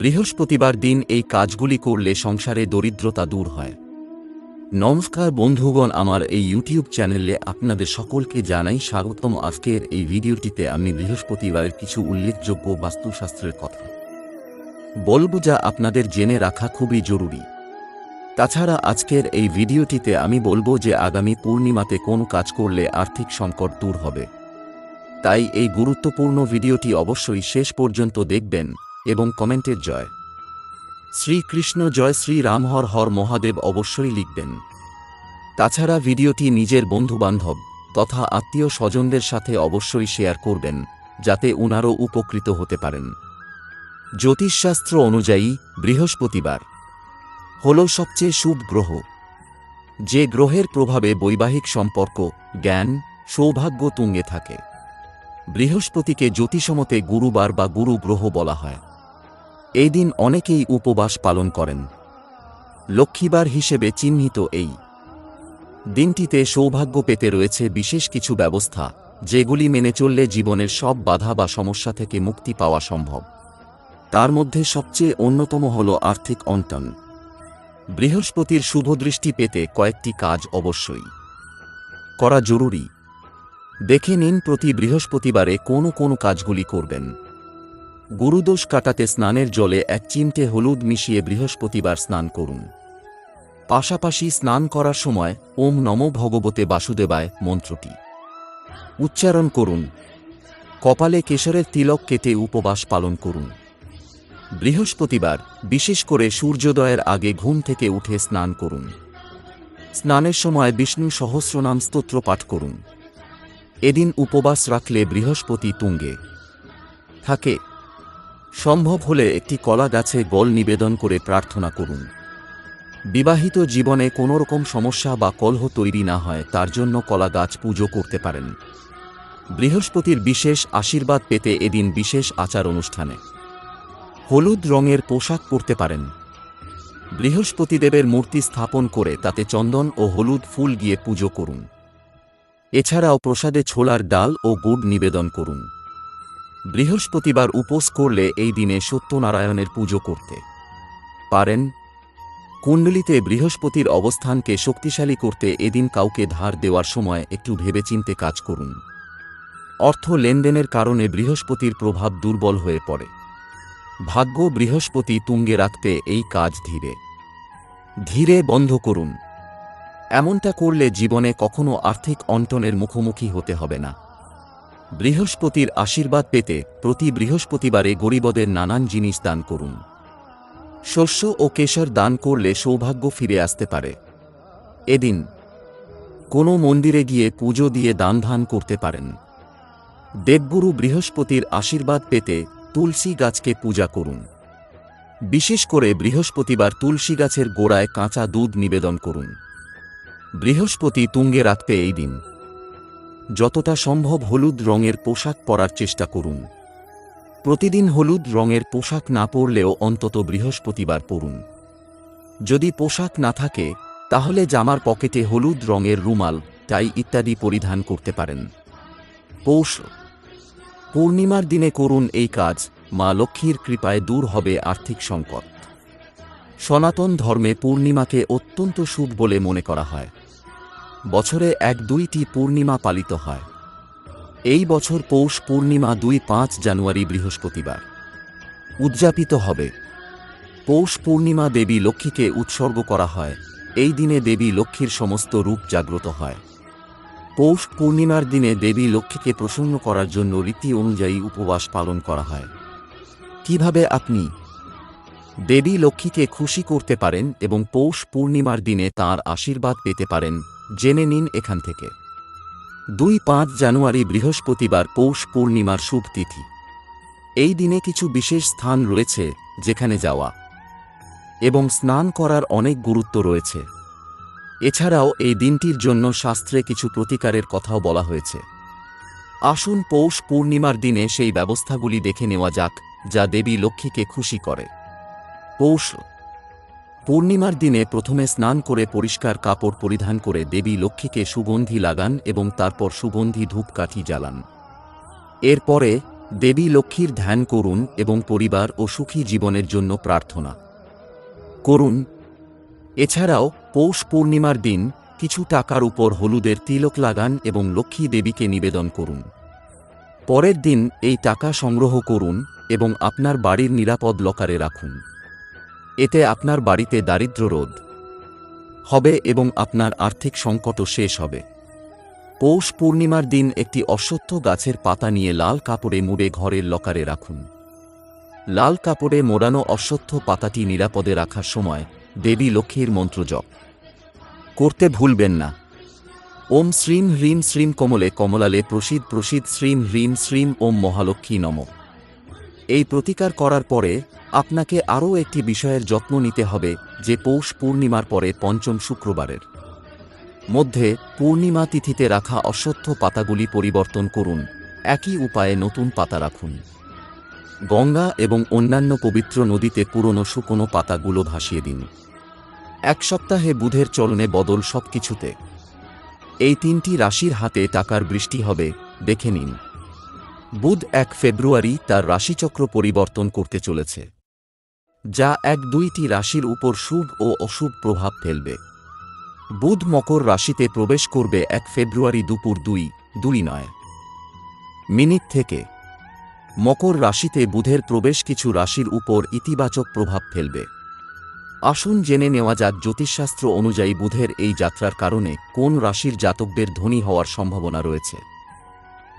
বৃহস্পতিবার দিন এই কাজগুলি করলে সংসারে দরিদ্রতা দূর হয়। নমস্কার বন্ধুগণ, আমার এই ইউটিউব চ্যানেলে আপনাদের সকলকে জানাই স্বাগতম। আজকের এই ভিডিওটিতে আমি বৃহস্পতিবারের কিছু উল্লেখযোগ্য বাস্তুশাস্ত্রের কথা। বলব যা আপনাদের জেনে রাখা খুবই জরুরি। তাছাড়া আজকের এই ভিডিওটিতে আমি বলব যে আগামী পূর্ণিমাতে কোন কাজ করলে আর্থিক সংকট দূর হবে। তাই এই গুরুত্বপূর্ণ ভিডিওটি অবশ্যই শেষ পর্যন্ত দেখবেন। এবং কমেন্টের জয়। শ্রীকৃষ্ণ জয় শ্রী রাম হর হর মহাদেব অবশ্যই লিখবেন। তাছাড়া ভিডিওটি নিজের বন্ধুবান্ধব তথা আত্মীয় স্বজনদের সাথে অবশ্যই শেয়ার করবেন, যাতে উনারও উপকৃত হতে পারেন। জ্যোতিষশাস্ত্র অনুযায়ী বৃহস্পতিবার হল সবচেয়ে শুভ গ্রহ। যে গ্রহের প্রভাবে বৈবাহিক সম্পর্ক, জ্ঞান, সৌভাগ্য তুঙ্গে থাকে। বৃহস্পতিকে জ্যোতিষমতে গুরুবার বা গুরু গ্রহ বলা হয়। এই দিন অনেকেই উপবাস পালন করেন। লক্ষ্মীবার হিসেবে চিহ্নিত এই দিনটিতে সৌভাগ্য পেতে রয়েছে বিশেষ কিছু ব্যবস্থা, যেগুলি মেনে চললে জীবনের সব বাধা বা সমস্যা থেকে মুক্তি পাওয়া সম্ভব। তার মধ্যে সবচেয়ে অন্যতম হল আর্থিক অন্টন। বৃহস্পতির শুভদৃষ্টি পেতে কয়েকটি কাজ অবশ্যই। করা জরুরি। দেখে নিন প্রতি বৃহস্পতিবারে কোন কোন কাজগুলি করবেন। গুরুদোষ কাটাতে স্নানের জলে এক চিমটে হলুদ মিশিয়ে বৃহস্পতিবার স্নান করুন। পাশাপাশি স্নান করার সময় ওম নম ভগবতে বাসুদেবায় মন্ত্রটি। উচ্চারণ করুন। কপালে কেশরের তিলক কেটে উপবাস পালন করুন। বৃহস্পতিবার, বিশেষ করে সূর্যোদয়ের আগে ঘুম থেকে উঠে স্নান করুন। স্নানের সময় বিষ্ণু সহস্রনাম স্তোত্র পাঠ করুন। এদিন উপবাস রাখলে বৃহস্পতি তুঙ্গে। থাকে সম্ভব হলে একটি কলা গাছে গল নিবেদন করে প্রার্থনা করুন। বিবাহিত জীবনে কোনো রকম সমস্যা বা কলহ তৈরি না হয়, তার জন্য কলা গাছ পুজো করতে পারেন। বৃহস্পতির বিশেষ আশীর্বাদ পেতে এদিন বিশেষ আচার অনুষ্ঠানে। হলুদ রঙের পোশাক পরতে পারেন। বৃহস্পতিদেবের মূর্তি স্থাপন করে তাতে চন্দন ও হলুদ ফুল গিয়ে পুজো করুন। এছাড়াও প্রসাদে ছোলার ডাল ও গুড় নিবেদন করুন। বৃহস্পতিবার উপোস করলে এই দিনে সত্যনারায়ণের পুজো করতে। পারেন। কুণ্ডলিতে বৃহস্পতির অবস্থানকে শক্তিশালী করতে এদিন কাউকে ধার দেওয়ার সময় একটু ভেবেচিন্তে কাজ করুন। অর্থ লেনদেনের কারণে বৃহস্পতির প্রভাব দুর্বল হয়ে পড়ে। ভাগ্য বৃহস্পতি তুঙ্গে রাখতে এই কাজ ধীরে। ধীরে বন্ধ করুন। এমনটা করলে জীবনে কখনো আর্থিক অন্টনের মুখোমুখি হতে হবে না। বৃহস্পতির আশীর্বাদ পেতে প্রতি বৃহস্পতিবারে গরিবদের নানান জিনিস দান করুন। শস্য ও কেশর দান করলে সৌভাগ্য ফিরে আসতে পারে। এদিন কোনো মন্দিরে গিয়ে পুজো দিয়ে দান ধান করতে পারেন। দেবগুরু বৃহস্পতির আশীর্বাদ পেতে তুলসী গাছকে পূজা করুন। বিশেষ করে বৃহস্পতিবার তুলসী গাছের গোড়ায় কাঁচা দুধ নিবেদন করুন। বৃহস্পতি তুঙ্গে রাখতে এই দিন যতটা সম্ভব হলুদ রঙের পোশাক পরার চেষ্টা করুন। প্রতিদিন হলুদ রঙের পোশাক না পরলেও অন্তত বৃহস্পতিবার পরুন। যদি পোশাক না থাকে, তাহলে জামার পকেটে হলুদ রঙের রুমাল, টাই ইত্যাদি পরিধান করতে পারেন। পৌষ পূর্ণিমার দিনে করুন এই কাজ, মা লক্ষ্মীর কৃপায় দূর হবে আর্থিক সংকট। সনাতন ধর্মে পূর্ণিমাকে অত্যন্ত শুভ বলে মনে করা হয়। বছরে এক দুইটি পূর্ণিমা পালিত হয়। এই বছর পৌষ পূর্ণিমা দুই পাঁচ জানুয়ারি বৃহস্পতিবার। উদযাপিত হবে। পৌষ পূর্ণিমা দেবী লক্ষ্মীকে উৎসর্গ করা হয়। এই দিনে দেবী লক্ষ্মীর সমস্ত রূপ জাগ্রত হয়। পৌষ পূর্ণিমার দিনে দেবী লক্ষ্মীকে প্রসন্ন করার জন্য রীতি অনুযায়ী উপবাস পালন করা হয়। কীভাবে আপনি দেবী লক্ষ্মীকে খুশি করতে পারেন এবং পৌষ পূর্ণিমার দিনে তার আশীর্বাদ পেতে পারেন জেনে নিন এখান থেকে। দুই পাঁচ জানুয়ারি বৃহস্পতিবার পৌষ পূর্ণিমার শুভ তিথি। এই দিনে কিছু বিশেষ স্থান রয়েছে যেখানে যাওয়া এবং স্নান করার অনেক গুরুত্ব রয়েছে। এছাড়াও এই দিনটির জন্য শাস্ত্রে কিছু প্রতিকারের কথাও বলা হয়েছে। আসুন পৌষ পূর্ণিমার দিনে সেই ব্যবস্থাগুলি দেখে নেওয়া যাক, যা দেবী লক্ষ্মীকে খুশি করে। পৌষ পূর্ণিমার দিনে প্রথমে স্নান করে পরিষ্কার কাপড় পরিধান করে দেবী লক্ষ্মীকে সুগন্ধি লাগান এবং তারপর সুগন্ধি ধূপকাঠি জ্বালান। এরপরে দেবী লক্ষ্মীর ধ্যান করুন এবং পরিবার ও সুখী জীবনের জন্য প্রার্থনা করুন। এছাড়াও পৌষ পূর্ণিমার দিন কিছু টাকার উপর হলুদের তিলক লাগান এবং লক্ষ্মী দেবীকে নিবেদন করুন। পরের দিন এই টাকা সংগ্রহ করুন এবং আপনার বাড়ির নিরাপদ লকারে রাখুন। এতে আপনার বাড়িতে দারিদ্র রোধ হবে এবং আপনার আর্থিক সংকটও শেষ হবে। পৌষ পূর্ণিমার দিন একটি অশ্বত্থ গাছের পাতা নিয়ে লাল কাপড়ে মুড়ে ঘরের লকারে রাখুন। লাল কাপড়ে মোড়ানো অশ্বত্থ পাতাটি নিরাপদে রাখার সময় দেবী লক্ষ্মীর মন্ত্র জপ। করতে ভুলবেন না। ওম শ্রীম হ্রিম শ্রীম কমলে কমলালে প্রসিদ প্রসিদ শ্রীম হ্রিম শ্রীম ওম মহালক্ষ্মী নম। এই প্রতিকার করার পরে আপনাকে আরও একটি বিষয়ের যত্ন নিতে হবে, যে পৌষ পূর্ণিমার পরে পঞ্চম শুক্রবারের। মধ্যে, পূর্ণিমা তিথিতে রাখা অশ্বত্থ পাতাগুলি পরিবর্তন করুন। একই উপায়ে নতুন পাতা রাখুন। গঙ্গা এবং অন্যান্য পবিত্র নদীতে পুরনো শুকনো পাতাগুলো ভাসিয়ে দিন। এক সপ্তাহে বুধের চলনে বদল সবকিছুতে। এই তিনটি রাশির হাতে টাকার বৃষ্টি হবে, দেখে নিন। বুধ এক ফেব্রুয়ারি তার রাশিচক্র পরিবর্তন করতে চলেছে। যা এক দুইটি রাশির উপর শুভ ও অশুভ প্রভাব ফেলবে। বুধ মকর রাশিতে প্রবেশ করবে এক ফেব্রুয়ারি দুপুর দুই দুই নয়। মিনিট থেকে। মকর রাশিতে বুধের প্রবেশ কিছু রাশির উপর ইতিবাচক প্রভাব ফেলবে। আসুন জেনে নেওয়া যাক জ্যোতিষশাস্ত্র অনুযায়ী বুধের এই যাত্রার কারণে কোন রাশির জাতকদের ধনী হওয়ার সম্ভাবনা রয়েছে।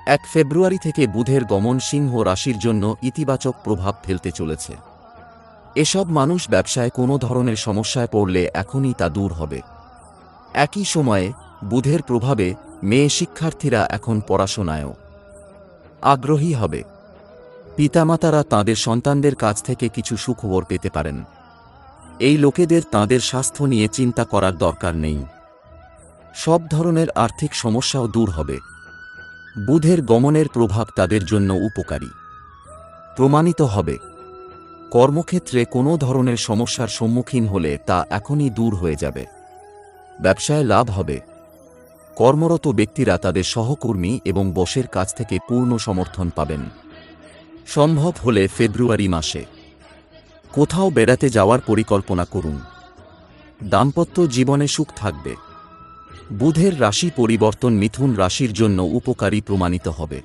এক ফেব্রুয়ারি থেকে বুধের গমন সিংহ রাশির জন্য ইতিবাচক প্রভাব ফেলতে চলেছে। এসব মানুষ ব্যবসায় কোনো ধরনের সমস্যায় পড়লে এখনই তা দূর হবে। একই সময়ে, বুধের প্রভাবে মেয়ে শিক্ষার্থীরা এখন পড়াশোনায়ও আগ্রহী হবে। পিতামাতারা তাঁদের সন্তানদের কাছ থেকে কিছু সুখবর পেতে পারেন। এই লোকেদের তাঁদের স্বাস্থ্য নিয়ে চিন্তা করার দরকার নেই। সব ধরনের আর্থিক সমস্যাও দূর হবে। বুধের গমনের প্রভাব তাদের জন্য উপকারী। প্রমাণিত হবে। কর্মক্ষেত্রে কোনো ধরনের সমস্যার সম্মুখীন হলে তা এখনই দূর হয়ে যাবে। ব্যবসায় লাভ হবে। কর্মরত ব্যক্তিরা তাদের সহকর্মী এবং বসের কাছ থেকে পূর্ণ সমর্থন পাবেন। সম্ভব হলে ফেব্রুয়ারি মাসে। কোথাও বেড়াতে যাওয়ার পরিকল্পনা করুন। দাম্পত্য জীবনে সুখ থাকবে। বুধের রাশি পরিবর্তন মিথুন রাশির জন্য উপকারী প্রমাণিত হবে।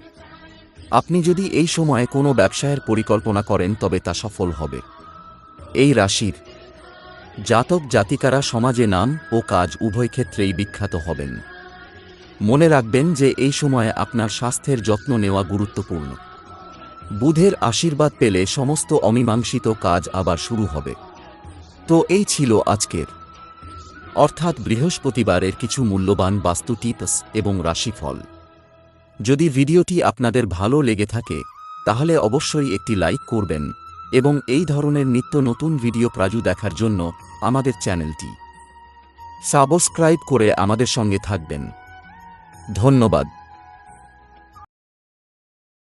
আপনি যদি এই সময়ে কোনো ব্যবসায়ের পরিকল্পনা করেন, তবে তা সফল হবে। এই রাশির জাতক জাতিকারা সমাজে নাম ও কাজ উভয় ক্ষেত্রেই বিখ্যাত হবেন। মনে রাখবেন যে এই সময়ে আপনার স্বাস্থ্যের যত্ন নেওয়া গুরুত্বপূর্ণ। বুধের আশীর্বাদ পেলে সমস্ত অমীমাংসিত কাজ আবার শুরু হবে। তো এই ছিল আজকের। অর্থাৎ বৃহস্পতিবারের কিছু মূল্যবান বাস্তু টিপস এবং রাশিফল। যদি ভিডিওটি আপনাদের ভালো লেগে থাকে, তাহলে অবশ্যই একটি লাইক করবেন, এবং এই ধরনের নিত্য নতুন ভিডিও প্রাজু দেখার জন্য আমাদের চ্যানেলটি সাবস্ক্রাইব করে আমাদের সঙ্গে থাকবেন। ধন্যবাদ।